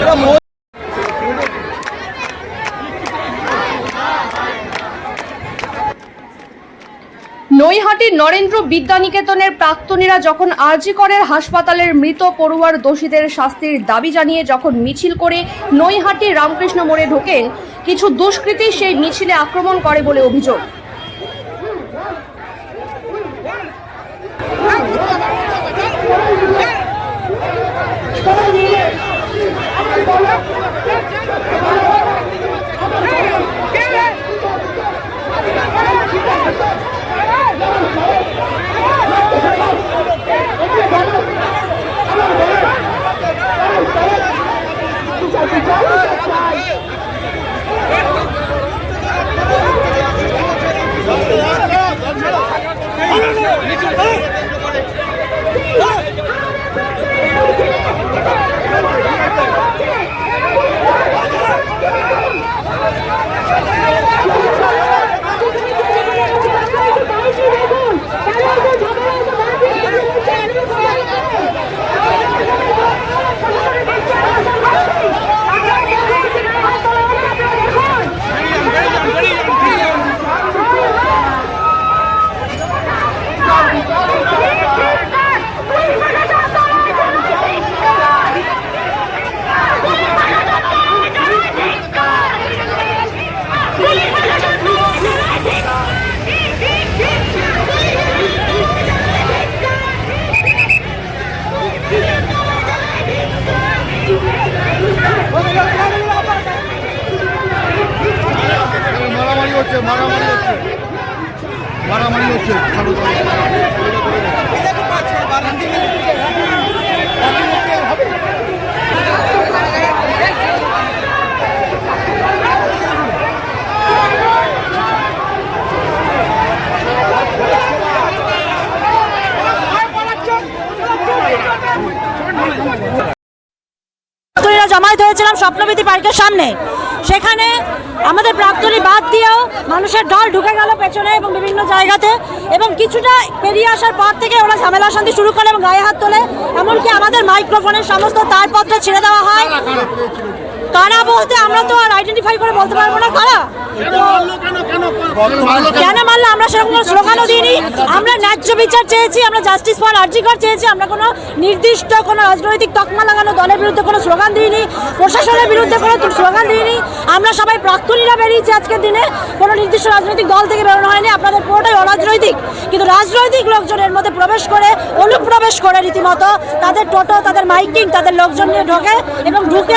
এরা নৈহাটির নরেন্দ্র বিদ্যানিকেতনের প্রাক্তনীরা যখন আরজিকরের হাসপাতালের মৃত পড়ুয়ার দোষীদের শাস্তির দাবি জানিয়ে যখন মিছিল করে নৈহাটি রামকৃষ্ণ মোড়ে ঢোকেন, কিছু দুষ্কৃতী সেই মিছিলে আক্রমণ করে বলে অভিযোগ। মারামারি হচ্ছে মারামারি হচ্ছে। মারামারি হচ্ছে জমায়েত হয়েছিলাম পার্কের সামনে। সেখানে আমাদের প্রাক্তনী বাদ দিয়েও মানুষের দল ঢুকে গেল পেছনে এবং বিভিন্ন জায়গাতে এবং কিছুটা পেরিয়ে আসার পর থেকে ওরা ঝামেলা শান্তি শুরু করে এবং গায়ে হাত তোলে। এমনকি আমাদের মাইক্রোফোনের সমস্ত তারপত্র ছেড়ে দেওয়া হয়। কারা বলতে? আমরা তো আর আইডেন্টিফাই করে বলতে পারব না, কারা? কেন মারলো? আমরা সেরকম কোনো স্লোগানও দিইনি। আমরা ন্যায্য বিচার চেয়েছি, আমরা জাস্টিস ফর আর্জিকর চেয়েছি, আমরা কোনো নির্দিষ্ট কোনো রাজনৈতিক তকমা লাগানো দলের বিরুদ্ধে কোনো স্লোগান দিইনি, প্রশাসনের বিরুদ্ধে কোনো স্লোগান দিইনি। আমরা সবাই প্রাক্তনীরা বেরিয়েছি আজকের দিনে। কোনো নির্দিষ্ট রাজনৈতিক দল থেকে বেরোনো হয়নি, আপনাদের পুরোটাই অরাজনৈতিক। কিন্তু রাজনৈতিক লোকজনের মধ্যে প্রবেশ করে, অনুপ্রবেশ করে রীতিমতো, তাদের টোটো, তাদের মাইকিং, তাদের লোকজন নিয়ে ঢোকে এবং ঢুকে,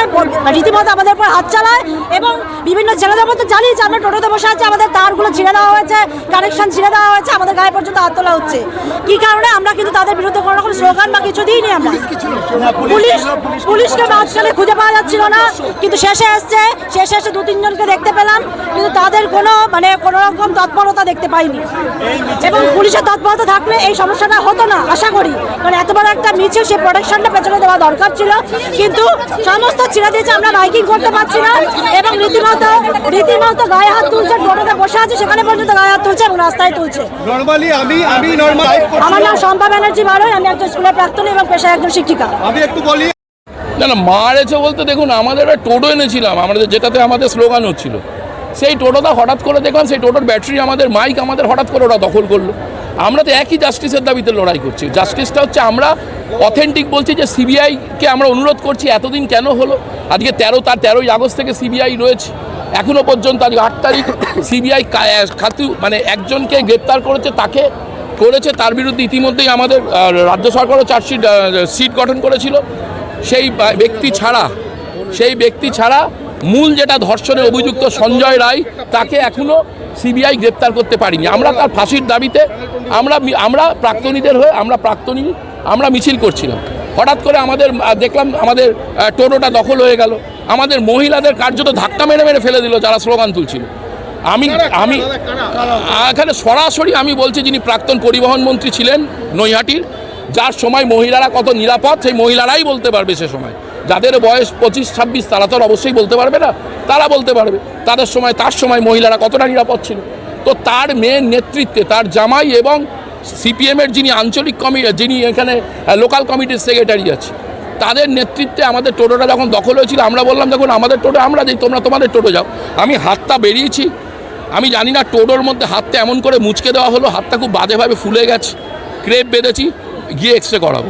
রীতিমতো আমাদের উপর হাত চালায় এবং বিভিন্ন ছেলেদের মধ্যে জানিয়েছে আমরা টোটোতে বসে আছি আমাদের তারগুলো ছিঁড়ে দেওয়া হয়েছে কানেকশন ছিঁড়ে দেওয়া হয়েছে আমাদের গায়ে পর্যন্ত হাত তোলা হচ্ছে। কি কারণে? আমরা কিন্তু তাদের বিরুদ্ধে কোনো রকম স্লোগান বা কিছু দিইনি আমরা। পুলিশ পুলিশকে মাঝখানে খুঁজে পাওয়া যাচ্ছিল না কিন্তু শেষে এসছে শেষে এসে দু তিনজনকে দেখতে পেলাম কিন্তু তাদের কোনো মানে কোনো রকম তৎপরতা দেখতে পাইনি। এবং পুলিশের তৎপরতা থাকলে এই সমস্যাটা হতো না আশা করি। কারণ এত বড় একটা মিছিল সেই প্রোটেকশনটা পেছনে দেওয়া দরকার ছিল। কিন্তু সমস্ত ছিঁড়ে দিয়েছে আমরা বাইকিং করতে পারছি না এবং রীতিমতো রীতিমতো গায়ে হাত তুলছে টোটোতে বসে আছে সেখানে পর্যন্ত গায়ে হাত তুলছে এবং রাস্তায় তুলছে। নর্মালি আমি আমি নর্মাল আমার নাম শম্পা ব্যানার্জি বারোই আমি একজন স্কুলের প্রাক্তনী এবং পেশায় একজন শিক্ষিকা। আমি একটু বলি না না মারেছে বলতে দেখুন আমাদের একটা টোটো এনেছিলাম আমাদের যেটাতে আমাদের স্লোগান হচ্ছিল। সেই টোটোটা হঠাৎ করে দেখলাম সেই টোটোর ব্যাটারি আমাদের মাইক আমাদের হঠাৎ করে ওরা দখল করল। আমরা তো একই জাস্টিসের দাবিতে লড়াই করছি। জাস্টিসটা হচ্ছে আমরা অথেন্টিক বলছি যে সিবিআইকে আমরা অনুরোধ করছি এতদিন কেন হলো? আজকে তেরো, তার তেরোই আগস্ট থেকে সিবিআই রয়েছে। এখনও পর্যন্ত আজকে আট তারিখ সিবিআই খাতু মানে একজনকে গ্রেপ্তার করেছে, তাকে করেছে, তার বিরুদ্ধে ইতিমধ্যেই আমাদের রাজ্য সরকারও চার্জশিট সিট গঠন করেছিল। সেই ব্যক্তি ছাড়া, সেই ব্যক্তি ছাড়া মূল যেটা ধর্ষণে অভিযুক্ত সঞ্জয় রায়, তাকে এখনও সিবিআই গ্রেপ্তার করতে পারিনি। আমরা তার ফাঁসির দাবিতে, আমরা আমরা প্রাক্তনীদের হয়ে, আমরা প্রাক্তনী, আমরা মিছিল করছিলাম। হঠাৎ করে আমাদের দেখলাম আমাদের টোটোটা দখল হয়ে গেল। আমাদের মহিলাদের কার্যত ধাক্কা মেরে মেরে ফেলে দিল যারা স্লোগান তুলছিল। আমি আমি এখানে সরাসরি আমি বলছি যিনি প্রাক্তন পরিবহন মন্ত্রী ছিলেন নৈহাটির যার সময় মহিলারা কত নিরাপদ সেই মহিলারাই বলতে পারবে সে সময়। যাদের বয়স পঁচিশ ছাব্বিশ তারা তো আর অবশ্যই বলতে পারবে না তারা বলতে পারবে। তাদের সময় তার সময় মহিলারা কতটা নিরাপদ ছিল। তো তার মেয়ের নেতৃত্বে তার জামাই এবং সিপিএমের যিনি আঞ্চলিক কমি যিনি এখানে লোকাল কমিটির সেক্রেটারি আছে, তাদের নেতৃত্বে আমাদের টোটোটা যখন দখল হয়েছিল, আমরা বললাম, দেখুন, আমাদের টোটো আমরা দিই, তোমরা তোমাদের টোটো যাও। আমি হাতটা বেরিয়েছি। আমি জানি না টোটোর মধ্যে হাতটা এমন করে মুচকে দেওয়া হলো, হাতটা খুব বাজেভাবে ফুলে গেছে, ক্রেপ বেঁধেছি, গিয়ে এক্স রে করাবো।